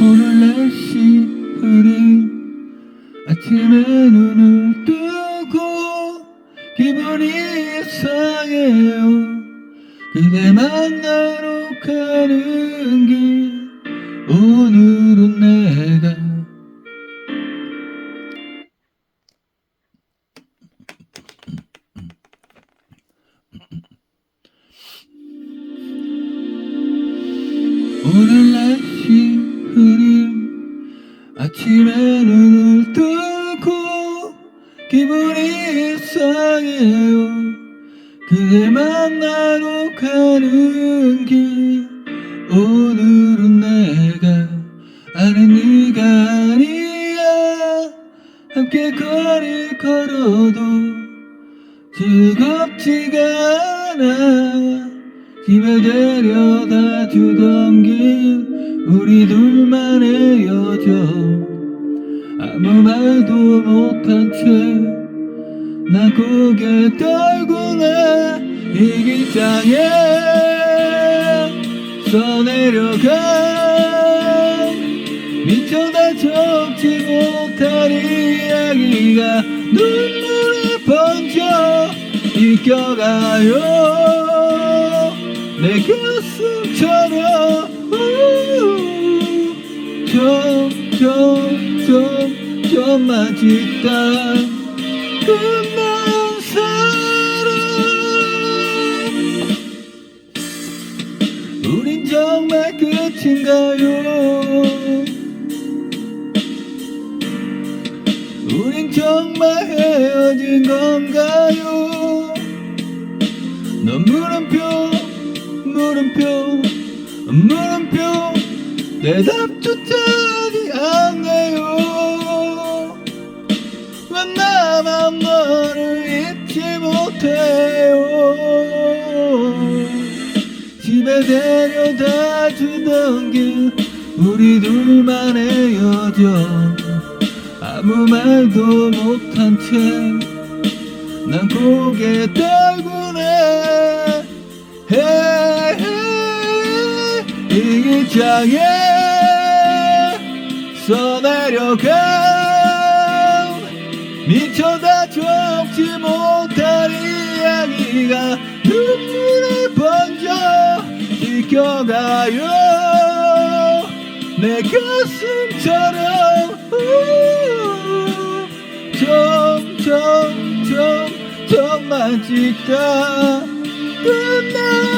오늘 날씨 흐린 아침에 눈을 뜨고 기분이 이상해요. 그대 만나러 가는 길 오늘은 내 오늘 날씨 흐림 아침에 눈을 뜨고 기분이 이상해요. 그대 만나러 가는 길. 오늘은 내가 아는 네가 아니야. 함께 거리 걸어도 즐겁지가 않아. 집에 데려다 주던 길 우리 둘만 헤어져 아무 말도 못한 채나 고개 떨구나 이 길장에 써내려가. 미쳐다 적지 못한 이야기가 눈물에 번져 이겨가요 점점점점만 짓다 끝난 사랑 우린 정말 끝인가요? 우린 정말 헤어진 건가요? 넌 물음표 물음표 물음표 대답조차 집에 데려다 주던 길 우리 둘만 헤어져 아무 말도 못한 채 난 고개 떨구네. 이 길장에 써내려가. 미쳐다 적지 못할 이야기가 지켜가요. 내 가슴처럼. 점점점 점만 찍다 끝나